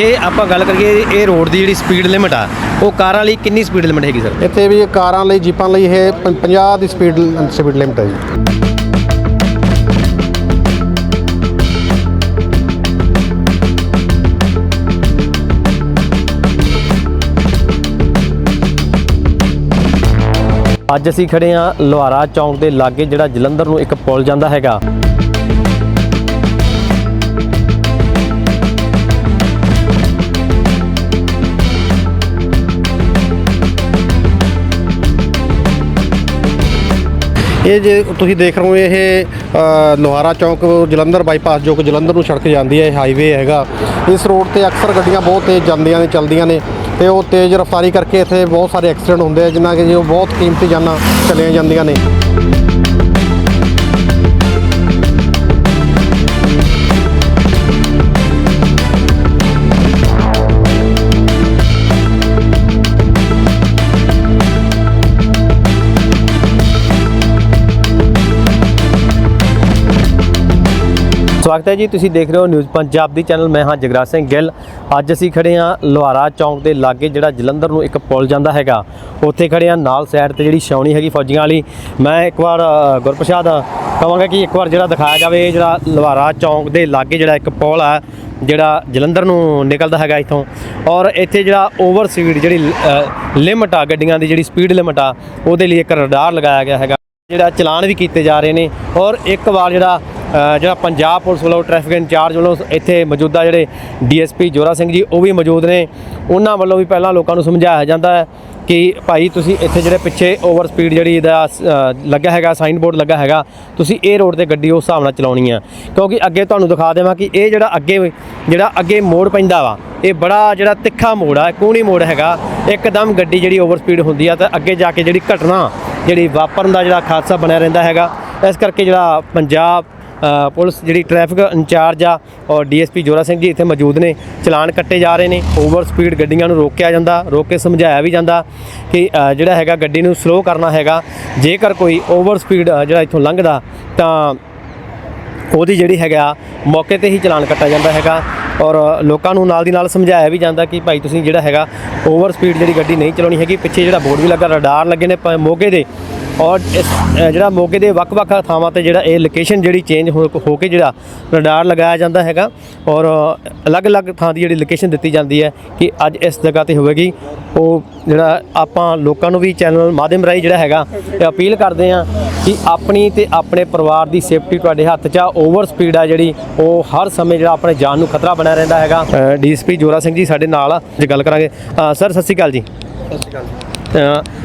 ਜੇ ਆਪਾਂ ਗੱਲ ਕਰੀਏ ਇਹ ਰੋਡ ਦੀ ਜਿਹੜੀ ਸਪੀਡ ਲਿਮਟ ਆ ਉਹ ਕਾਰਾਂ ਲਈ ਕਿੰਨੀ ਸਪੀਡ ਲਿਮਟ ਹੈਗੀ ਸਰ ਇੱਥੇ ਵੀ ਕਾਰਾਂ ਲਈ ਜੀਪਾਂ ਲਈ ਇਹ ਪੰ- 50 ਦੀ ਸਪੀਡ ਸਪੀਡ ਲਿਮਟ ਹੈ ਜੀ। ਅੱਜ ਅਸੀਂ ਖੜੇ ਆ ਲੋਹਾਰਾ ਚੌਂਕ ਦੇ ਲਾਗੇ ਜਿਹੜਾ ਜਲੰਧਰ ਨੂੰ ਇੱਕ ਪੁਲ ਜਾਂਦਾ ਹੈਗਾ। ਇਹ ਜੇ ਤੁਸੀਂ ਦੇਖ ਰਹੇ ਹੋ ਇਹ ਅ, ਲੋਹਾਰਾ ਚੌਂਕ ਜਲੰਧਰ ਬਾਈਪਾਸ ਜੋ ਕਿ ਜਲੰਧਰ ਨੂੰ ਸੜਕ ਜਾਂਦੀ ਹੈ ਇਹ ਹਾਈਵੇ ਹੈਗਾ। ਇਸ ਰੋਡ ਤੇ ਅਕਸਰ ਗੱਡੀਆਂ ਬਹੁਤ ਤੇਜ਼ ਜਾਂਦੀਆਂ ਨੇ ਚੱਲਦੀਆਂ ਨੇ ਤੇ ਉਹ ਤੇਜ਼ ਰਫ਼ਤਾਰੀ ਕਰਕੇ ਇੱਥੇ ਬਹੁਤ ਸਾਰੇ ਐਕਸੀਡੈਂਟ ਹੁੰਦੇ ਆ ਜਿਨ੍ਹਾਂ ਕਿ ਜੋ ਬਹੁਤ ਕੀਮਤੀ ਜਾਨਾਂ ਚਲੀਆਂ ਜਾਂਦੀਆਂ ਨੇ। ਸਵਾਗਤ ਹੈ ਜੀ। ਤੁਸੀਂ ਦੇਖ ਰਹੇ ਹੋ ਨਿਊਜ਼ ਪੰਜਾਬ ਦੀ ਚੈਨਲ। ਮੈਂ ਹਾਂ ਜਗਰਾਜ ਸਿੰਘ ਗਿੱਲ। ਅੱਜ ਅਸੀਂ ਖੜੇ ਹਾਂ ਲੋਹਾਰਾ ਚੌਂਕ ਦੇ ਲਾਗੇ, ਜਿਹੜਾ ਜਲੰਧਰ ਨੂੰ ਇੱਕ ਪੁਲ ਜਾਂਦਾ ਹੈਗਾ। ਉੱਥੇ ਖੜੇ ਹਾਂ ਨਾਲ ਸਾਈਡ ਤੇ ਜਿਹੜੀ ਛਾਉਣੀ ਹੈਗੀ ਫੌਜੀਆਂ ਵਾਲੀ। ਮੈਂ ਇੱਕ ਵਾਰ ਗੁਰਪ੍ਰਸਾਦ ਕਹਾਂਗਾ ਕਿ ਇੱਕ ਵਾਰ ਜਿਹੜਾ ਦਿਖਾਇਆ ਜਾਵੇ, ਜਿਹੜਾ ਲੋਹਾਰਾ ਚੌਂਕ ਦੇ ਲਾਗੇ ਜਿਹੜਾ ਇੱਕ ਪੁਲ ਆ, ਜਿਹੜਾ ਜਲੰਧਰ ਨੂੰ ਨਿਕਲਦਾ ਹੈਗਾ ਇੱਥੋਂ। ਔਰ ਇੱਥੇ ਜਿਹੜਾ ਓਵਰ ਸਪੀਡ ਜਿਹੜੀ ਲਿਮਟ ਆ, ਗੱਡੀਆਂ ਦੀ ਜਿਹੜੀ ਸਪੀਡ ਲਿਮਟ ਆ, ਉਹਦੇ ਲਈ ਇੱਕ ਰਡਾਰ ਲਗਾਇਆ ਗਿਆ ਹੈਗਾ। ਜਿਹੜਾ ਚਲਾਨ ਵੀ ਕੀਤੇ ਜਾ ਰਹੇ ਨੇ। ਔਰ ਇੱਕ ਵਾਰ ਜਿਹੜਾ ਜਿਹੜਾ ਪੰਜਾਬ ਪੁਲਿਸ ਵੱਲੋਂ ਟ੍ਰੈਫਿਕ ਇੰਚਾਰਜ ਵੱਲੋਂ ਇੱਥੇ ਮੌਜੂਦਾ ਜਿਹੜੇ ਡੀਐਸਪੀ ਜੋਰਾ ਸਿੰਘ ਜੀ ਉਹ ਵੀ ਮੌਜੂਦ ਨੇ। ਉਹਨਾਂ ਵੱਲੋਂ ਵੀ ਪਹਿਲਾਂ ਲੋਕਾਂ ਨੂੰ ਸਮਝਾਇਆ ਜਾਂਦਾ ਹੈ ਕਿ ਭਾਈ ਤੁਸੀਂ ਇੱਥੇ ਜਿਹੜੇ ਪਿੱਛੇ ਓਵਰ ਸਪੀਡ ਜਿਹੜੀ ਇਹਦਾ ਅ, ਲੱਗਾ ਹੈਗਾ ਸਾਈਨ ਬੋਰਡ ਲੱਗਾ ਹੈਗਾ ਤੁਸੀਂ ਇਹ ਰੋਡ ਤੇ ਗੱਡੀ ਉਸ ਹਿਸਾਬ ਨਾਲ ਚਲਾਉਣੀ ਆ। ਕਿਉਂਕਿ ਅੱਗੇ ਤੁਹਾਨੂੰ ਦਿਖਾ ਦੇਵਾਂ ਕਿ ਇਹ ਜਿਹੜਾ ਅੱਗੇ ਜਿਹੜਾ ਅੱਗੇ ਮੋੜ ਪੈਂਦਾ ਵਾ ਇਹ ਬੜਾ ਜਿਹੜਾ ਤਿੱਖਾ ਮੋੜ ਆ ਕੂਣੀ ਮੋੜ ਹੈਗਾ। ਇੱਕਦਮ ਗੱਡੀ ਜਿਹੜੀ ਓਵਰ ਸਪੀਡ ਹੁੰਦੀ ਆ ਤਾਂ ਅੱਗੇ ਜਾ ਕੇ ਜਿਹੜੀ ਘਟਨਾ ਜਿਹੜੀ ਵਾਪਰਨ ਦਾ ਜਿਹੜਾ ਹਾਦਸਾ ਬਣਿਆ ਰਹਿੰਦਾ ਹੈਗਾ। ਇਸ ਕਰਕੇ ਜਿਹੜਾ ਪੰਜਾਬ ਪੁਲਿਸ ਜਿਹੜੀ ਟ੍ਰੈਫਿਕ ਇੰਚਾਰਜ ਆ ਔਰ ਡੀਐਸਪੀ ਜੋਰਾ ਸਿੰਘ ਜੀ ਇੱਥੇ ਮੌਜੂਦ ਨੇ, ਚਲਾਨ ਕੱਟੇ ਜਾ ਰਹੇ ਨੇ, ਓਵਰ ਸਪੀਡ ਗੱਡੀਆਂ ਨੂੰ ਰੋਕਿਆ ਜਾਂਦਾ, ਰੋਕ ਕੇ ਸਮਝਾਇਆ ਵੀ ਜਾਂਦਾ ਕਿ ਜਿਹੜਾ ਹੈਗਾ ਗੱਡੀ ਨੂੰ ਸਲੋ ਕਰਨਾ ਹੈਗਾ, ਜੇਕਰ ਕੋਈ ਓਵਰ ਸਪੀਡ ਜਿਹੜਾ ਇੱਥੋਂ ਲੰਘਦਾ ਤਾਂ ਉਹਦੀ ਜਿਹੜੀ ਹੈਗਾ ਮੌਕੇ ਤੇ ਹੀ ਚਲਾਨ ਕੱਟਿਆ ਜਾਂਦਾ ਹੈਗਾ ਔਰ ਲੋਕਾਂ ਨੂੰ ਨਾਲ ਦੀ ਨਾਲ ਸਮਝਾਇਆ ਵੀ ਜਾਂਦਾ ਕਿ ਭਾਈ ਤੁਸੀਂ ਜਿਹੜਾ ਹੈਗਾ ਓਵਰ ਸਪੀਡ ਜਿਹੜੀ ਗੱਡੀ ਨਹੀਂ ਚਲਾਉਣੀ ਹੈਗੀ, ਪਿੱਛੇ ਜਿਹੜਾ ਬੋਰਡ ਵੀ ਲੱਗਾ, ਰਡਾਰ ਲੱਗੇ ਨੇ ਪ- ਮੋਗੇ ਦੇ ਔਰ ਇਸ ਜਿਹੜਾ ਮੋਗੇ ਦੇ ਵੱਖ-ਵੱਖ ਥਾਵਾਂ ਤੇ ਜਿਹੜਾ ਇਹ ਲੋਕੇਸ਼ਨ ਜਿਹੜੀ ਚੇਂਜ ਹੋ ਹੋ ਕੇ ਜਿਹੜਾ ਰਡਾਰ ਲਗਾਇਆ ਜਾਂਦਾ ਹੈਗਾ ਔਰ ਅਲੱਗ-ਅਲੱਗ ਥਾਂ ਦੀ ਜਿਹੜੀ ਲੋਕੇਸ਼ਨ ਦਿੱਤੀ ਜਾਂਦੀ ਹੈ ਕਿ ਅੱਜ ਇਸ ਜਗ੍ਹਾ ਤੇ ਹੋਵੇਗੀ। ਉਹ ਜਿਹੜਾ ਆਪਾਂ ਲੋਕਾਂ ਨੂੰ ਵੀ ਚੈਨਲ ਮਾਧਿਅਮ ਰਾਹੀਂ ਜਿਹੜਾ ਹੈਗਾ ਅਪੀਲ ਕਰਦੇ ਆ ਕਿ ਆਪਣੀ ਤੇ ਆਪਣੇ ਪਰਿਵਾਰ ਦੀ ਸੇਫਟੀ ਤੁਹਾਡੇ ਹੱਥ 'ਚ ਆ ਓਵਰ ਸਪੀਡ ਆ ਜਿਹੜੀ, ਉਹ ਹਰ ਸਮੇਂ ਜਿਹੜਾ ਆਪਣੇ ਜਾਨ ਨੂੰ ਖਤਰਾ ਬਣਿਆ ਰਹਿੰਦਾ ਹੈਗਾ। ਡੀਐਸਪੀ ਜੋਰਾ ਸਿੰਘ ਜੀ ਸਾਡੇ ਨਾਲ ਜੇ ਗੱਲ ਕਰਾਂਗੇ। ਸਰ, ਸਤਿ ਸ਼੍ਰੀ ਅਕਾਲ ਜੀ। ਸਤਿ ਸ਼੍ਰੀ ਅਕਾਲ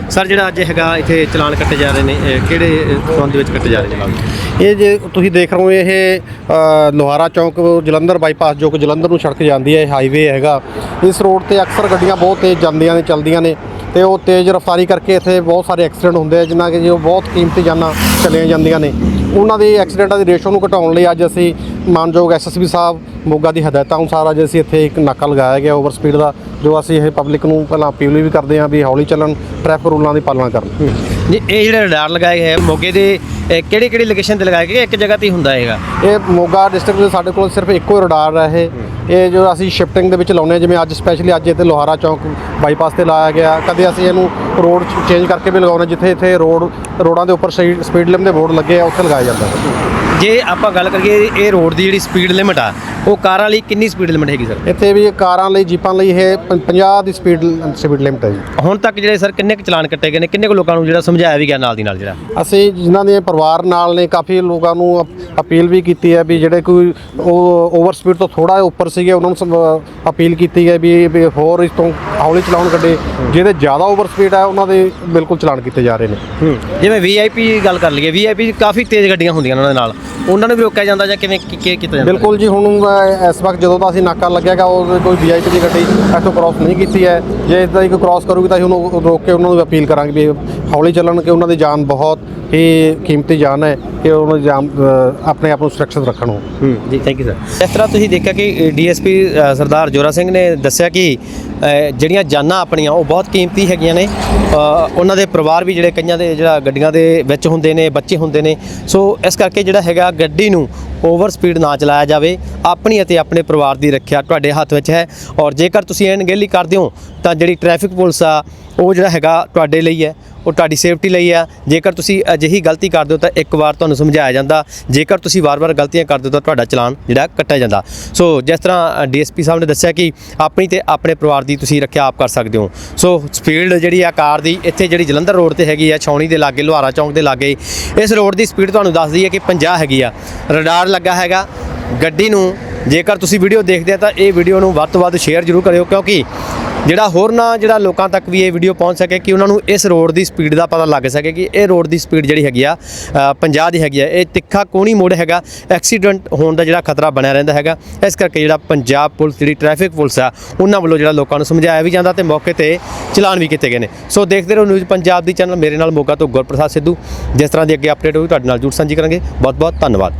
ਸਰ ਜਿਹੜਾ ਅੱਜ ਹੈਗਾ ਇੱਥੇ ਚਲਾਨ ਕੱਟੇ ਜਾ ਰਹੇ ਨੇ ਕਿਹੜੇ ਸੰਬੰਧ ਦੇ ਵਿੱਚ ਕੱਟੇ ਜਾ ਰਹੇ ਨੇ ਜਨਾਬ ਇਹ ਜੇ ਤੁਸੀਂ ਦੇਖ ਰਹੇ ਹੋ ਇਹ ਅ, ਲੋਹਾਰਾ ਚੌਂਕ ਜਲੰਧਰ ਬਾਈਪਾਸ ਜੋ ਕਿ ਜਲੰਧਰ ਨੂੰ ਸੜਕ ਜਾਂਦੀ ਹੈ ਇਹ ਹਾਈਵੇ ਹੈਗਾ। ਇਸ ਰੋਡ ਤੇ ਅਕਸਰ ਗੱਡੀਆਂ ਬਹੁਤ ਤੇਜ਼ ਜਾਂਦੀਆਂ ਨੇ ਚੱਲਦੀਆਂ ਨੇ ਤੇ ਉਹ ਤੇਜ਼ ਰਫ਼ਤਾਰੀ ਕਰਕੇ ਇੱਥੇ ਬਹੁਤ ਸਾਰੇ ਐਕਸੀਡੈਂਟ ਹੁੰਦੇ ਆ ਜਿਨ੍ਹਾਂ ਕਿ ਜੋ ਬਹੁਤ ਕੀਮਤੀ ਜਾਨਾਂ ਚਲੀਆਂ ਜਾਂਦੀਆਂ ਨੇ। ਉਹਨਾਂ ਦੇ ਐਕਸੀਡੈਂਟਾਂ ਦੀ ਰੇਸ਼ੋ ਨੂੰ ਘਟਾਉਣ ਲਈ ਅੱਜ ਅਸੀਂ ਮਾਨਯੋਗ ਐਸਐਸਬੀ ਸਾਹਿਬ ਮੋਗਾ ਦੀ ਹਦਾਇਤਾਂ ਅਨੁਸਾਰ ਅੱਜ ਅਸੀਂ ਇੱਥੇ ਇੱਕ ਨਾਕਾ ਲਗਾਇਆ ਗਿਆ ਓਵਰ ਸਪੀਡ ਦਾ। ਜੋ ਅਸੀਂ ਇਹ ਪਬਲਿਕ ਨੂੰ ਪਹਿਲਾਂ ਅਪੀਲ ਵੀ ਕਰਦੇ ਹਾਂ ਵੀ ਹੌਲੀ ਚੱਲਣ ਟ੍ਰੈਫਿਕ ਰੂਲਾਂ ਦੀ ਪਾਲਣਾ ਕਰਨ। ਜੀ ਇਹ ਜਿਹੜੇ ਰਡਾਰ ਲਗਾਏ ਗਏ ਮੋਗੇ ਦੇ ਕਿਹੜੀ ਕਿਹੜੀ ਲੋਕੇਸ਼ਨ ਤੇ ਲਗਾਏ ਗਏ? ਇੱਕ ਜਗ੍ਹਾ ਤੇ ਹੀ ਹੁੰਦਾ ਹੈਗਾ। ਇਹ ਮੋਗਾ ਡਿਸਟ੍ਰਿਕਟ ਦੇ ਸਾਡੇ ਕੋਲ ਸਿਰਫ ਇੱਕੋ ਰਡਾਰ ਹੈ ਇਹ। ਇਹ ਜੋ ਅਸੀਂ ਸ਼ਿਫਟਿੰਗ ਦੇ ਵਿੱਚ ਲਾਉਂਦੇ ਹਾਂ ਜਿਵੇਂ ਅੱਜ ਸਪੈਸ਼ਲੀ ਅੱਜ ਇੱਥੇ ਲੋਹਾਰਾ ਚੌਂਕ ਬਾਈਪਾਸ ਤੇ ਲਾਇਆ ਗਿਆ। ਕਦੇ ਅਸੀਂ ਇਹਨੂੰ ਰੋਡ ਚੇਂਜ ਕਰਕੇ ਵੀ ਲਗਾਉਂਦੇ ਜਿੱਥੇ ਇੱਥੇ ਰੋਡ ਰੋਡਾਂ ਦੇ ਉੱਪਰ ਸਪੀਡ ਲਿਮਟ ਦੇ ਬੋਰਡ ਲੱਗੇ ਆ ਉੱਥੇ ਲਗਾਇਆ ਜਾਂਦਾ ਹੈ। ਜੇ ਆਪਾਂ ਗੱਲ ਕਰੀਏ ਇਹ ਰੋਡ ਦੀ ਜਿਹੜੀ ਸਪੀਡ ਲਿਮਟ ਆ ਉਹ ਕਾਰਾਂ ਲਈ ਕਿੰਨੀ ਸਪੀਡ ਲਿਮਟ ਹੈਗੀ ਸਰ? ਇੱਥੇ ਵੀ ਕਾਰਾਂ ਲਈ ਜੀਪਾਂ ਲਈ ਇਹ ਪੰ- 50 ਦੀ ਸਪੀਡ ਸਪੀਡ ਲਿਮਟ ਹੈ ਜੀ। ਹੁਣ ਤੱਕ ਜਿਹੜੇ ਸਰ ਕਿੰਨੇ ਕੁ ਚਲਾਨ ਕੱਟੇ ਗਏ ਨੇ? ਕਿੰਨੇ ਕੁ ਲੋਕਾਂ ਨੂੰ ਜਿਹੜਾ ਸਮਝਾਇਆ ਵੀ ਗਿਆ ਨਾਲ ਦੀ ਨਾਲ ਜਿਹੜਾ? ਅਸੀਂ ਜਿਨ੍ਹਾਂ ਦੇ ਪਰਿਵਾਰ ਨਾਲ ਨੇ ਕਾਫੀ ਲੋਕਾਂ ਨੂੰ ਅਪ- ਅਪੀਲ ਵੀ ਕੀਤੀ ਹੈ ਵੀ ਜਿਹੜੇ ਕੋਈ ਉਹ ਓਵਰ ਸਪੀਡ ਤੋਂ ਥੋੜਾ ਉੱਪਰ ਸੀਗੇ ਉਹਨਾਂ ਨੂੰ ਸਮ- ਅਪੀਲ ਕੀਤੀ ਹੈ ਵੀ ਵੀ ਹੋਰ ਇਸ ਤੋਂ ਹੌਲੀ ਚਲਾਉਣ ਗੱਡੇ ਜਿਹਦੇ ਜ਼ਿਆਦਾ ਓਵਰ ਸਪੀਡ ਹੈ ਉਹਨਾਂ ਦੇ ਬਿਲਕੁਲ ਚਲਾਨ ਕੀਤੇ ਜਾ ਰਹੇ ਨੇ। ਜਿਵੇਂ ਵੀਆਈਪੀ ਗੱਲ ਕਰ ਲਈਏ ਵੀਆਈਪੀ ਕਾਫੀ ਤੇਜ਼ ਗੱਡੀਆਂ ਹੁੰਦੀਆਂ ਨੇ ਉਹਨਾਂ ਦੇ ਨਾਲ। ਉਹਨਾਂ ਨੂੰ ਵੀ ਰੋਕਿਆ ਜਾਂਦਾ ਜਾਂ ਕਿਵੇਂ ਕੀ ਕੀਤਾ ਜਾਂਦਾ? ਬਿਲਕੁਲ ਜੀ ਹੁਣ ਇਸ ਵਕਤ ਜਦੋਂ ਦਾ ਅਸੀਂ ਨਾਕਾ ਲੱਗਿਆਗਾ ਉਹ ਕੋਈ ਵੀਆਈਪੀ ਦੀ ਗੱਡੀ ਇੱਥੋਂ ਕ੍ਰਾਸ ਨਹੀਂ ਕੀਤੀ ਹੈ। ਜੇ ਇਦਾਂ ਦੀ ਕੋਈ ਕ੍ਰਾਸ ਕਰੂਗੀ ਤਾਂ ਅਸੀਂ ਉਹਨੂੰ ਰੋਕ ਕੇ ਉਹਨਾਂ ਨੂੰ ਅਪੀਲ ਕਰਾਂਗੇ ਵੀ ਹੌਲੀ ਚੱਲਣ ਕਿ ਉਹਨਾਂ ਦੀ ਜਾਨ ਬਹੁਤ ਹੀ ਕੀਮਤੀ ਜਾਨ ਹੈ ਕਿ ਉਹਨਾਂ ਦੀ ਜਾਨ ਅ, ਆਪਣੇ ਆਪ ਨੂੰ ਸੁਰੱਖਿਅਤ ਰੱਖਣ ਉਹ। ਹੂੰ ਜੀ ਥੈਂਕ ਯੂ ਸਰ ਇਸ ਤਰ੍ਹਾਂ ਤੁਸੀਂ ਦੇਖਿਆ ਕਿ ਡੀਐਸਪੀ ਸਰਦਾਰ ਜੋਰਾ ਸਿੰਘ ਨੇ ਦੱਸਿਆ ਕਿ ਅ, ਜਿਹੜੀਆਂ ਜਾਨਾਂ ਆਪਣੀਆਂ ਉਹ ਬਹੁਤ ਕੀਮਤੀ ਹੈਗੀਆਂ ਨੇ। ਅ, ਉਹਨਾਂ ਦੇ ਪਰਿਵਾਰ ਵੀ ਜਿਹੜੇ ਕਈਆਂ ਦੇ ਜਿਹੜਾ ਗੱਡੀਆਂ ਦੇ ਵਿੱਚ ਹੁੰਦੇ ਨੇ ਬੱਚੇ ਹੁੰਦੇ ਨੇ। ਸੋ ਇਸ ਕਰਕੇ ਜਿਹੜਾ ਹੈਗਾ ਗੱਡੀ ਨੂੰ ਓਵਰ ਸਪੀਡ ਨਾ ਚਲਾਇਆ ਜਾਵੇ, ਆਪਣੀ ਅਤੇ ਆਪਣੇ ਪਰਿਵਾਰ ਦੀ ਰੱਖਿਆ ਤੁਹਾਡੇ ਹੱਥ ਵਿੱਚ ਹੈ। ਔਰ ਜੇਕਰ ਤੁਸੀਂ ਅਣਗਹਿਲੀ ਕਰਦੇ ਹੋ, ਤਾਂ ਜਿਹੜੀ ਟ੍ਰੈਫਿਕ ਪੁਲਿਸ ਆ, ਉਹ ਜਿਹੜਾ ਹੈਗਾ ਤੁਹਾਡੇ ਲਈ ਹੈ, ਉਹ ਤੁਹਾਡੀ ਸੇਫਟੀ ਲਈ ਆ। ਜੇਕਰ ਤੁਸੀਂ ਅਜਿਹੀ ਗਲਤੀ ਕਰਦੇ ਹੋ, ਤਾਂ ਇੱਕ ਵਾਰ ਤੁਹਾਨੂੰ ਸਮਝਾਇਆ ਜਾਂਦਾ। ਜੇਕਰ ਤੁਸੀਂ ਵਾਰ-ਵਾਰ ਗਲਤੀਆਂ ਕਰਦੇ ਹੋ, ਤਾਂ ਤੁਹਾਡਾ ਚਲਾਨ ਜਿਹੜਾ ਕੱਟਿਆ ਜਾਂਦਾ। ਸੋ ਜਿਸ ਤਰ੍ਹਾਂ ਡੀਐਸਪੀ ਸਾਹਿਬ ਨੇ ਦੱਸਿਆ ਕਿ ਆਪਣੀ ਤੇ ਆਪਣੇ ਪਰਿਵਾਰ ਦੀ ਤੁਸੀਂ ਰੱਖਿਆ ਆਪ ਕਰ ਸਕਦੇ ਹੋ। ਸੋ ਸਪੀਡ ਜਿਹੜੀ ਆ ਕਾਰ ਦੀ, ਇੱਥੇ ਜਿਹੜੀ ਜਲੰਧਰ ਰੋਡ ਤੇ ਹੈਗੀ ਆ, ਛਾਉਣੀ ਦੇ ਲਾਗੇ, ਲੋਹਾਰਾ ਚੌਂਕ ਦੇ ਲਾਗੇ, ਇਸ ਰੋਡ ਦੀ ਸਪੀਡ ਤੁਹਾਨੂੰ ਦੱਸਦੀ ਹੈ ਕਿ 50 ਹੈਗੀ ਆ। ਰਡਾਰ ਲੱਗਾ ਹੈਗਾ ਗੱਡੀ ਨੂੰ। ਜੇਕਰ ਤੁਸੀਂ ਵੀਡੀਓ ਦੇਖਦੇ ਆ ਤਾਂ ਇਹ ਵੀਡੀਓ ਨੂੰ ਵੱਧ ਤੋਂ ਵੱਧ ਸ਼ੇਅਰ ਜ਼ਰੂਰ ਕਰਿਓ ਕਿਉਂਕਿ ਜਿਹੜਾ ਹੋਰ ਨਾ ਜਿਹੜਾ ਲੋਕਾਂ ਤੱਕ ਵੀ ਇਹ ਵੀਡੀਓ ਪਹੁੰਚ ਸਕੇ ਕਿ ਉਹਨਾਂ ਨੂੰ ਇਸ ਰੋਡ ਦੀ ਸਪੀਡ ਦਾ ਪਤਾ ਲੱਗ ਸਕੇ ਕਿ ਇਹ ਰੋਡ ਦੀ ਸਪੀਡ ਜਿਹੜੀ ਹੈਗੀ ਆ ਅ, 50 ਦੀ ਹੈਗੀ ਆ। ਇਹ ਤਿੱਖਾ ਕੋਣੀ ਮੋੜ ਹੈਗਾ ਐਕਸੀਡੈਂਟ ਹੋਣ ਦਾ ਜਿਹੜਾ ਖਤਰਾ ਬਣਿਆ ਰਹਿੰਦਾ ਹੈਗਾ। ਇਸ ਕਰਕੇ ਜਿਹੜਾ ਪੰਜਾਬ ਪੁਲਿਸ ਜਿਹੜੀ ਟ੍ਰੈਫਿਕ ਪੁਲਿਸ ਆ ਉਹਨਾਂ ਵੱਲੋਂ ਜਿਹੜਾ ਲੋਕਾਂ ਨੂੰ ਸਮਝਾਇਆ ਵੀ ਜਾਂਦਾ ਤੇ ਮੌਕੇ ਤੇ ਚਲਾਨ ਵੀ ਕੀਤੇ ਗਏ ਨੇ। ਸੋ ਦੇਖਦੇ ਰਹੋ ਨਿਊਜ਼ ਪੰਜਾਬ ਦੀ ਚੈਨਲ ਮੇਰੇ ਨਾਲ ਮੋਗਾ ਤੋਂ ਗੁਰਪ੍ਰਸਾਦ ਸਿੱਧੂ। ਜਿਸ ਤਰ੍ਹਾਂ ਦੀ ਅੱਗੇ ਅਪਡੇਟ ਹੋਈ ਤੁਹਾਡੇ ਨਾਲ ਜੁੜ ਸਾਂਝੀ ਕਰਾਂਗੇ। ਬਹੁਤ ਬਹੁਤ ਧੰਨਵਾਦ।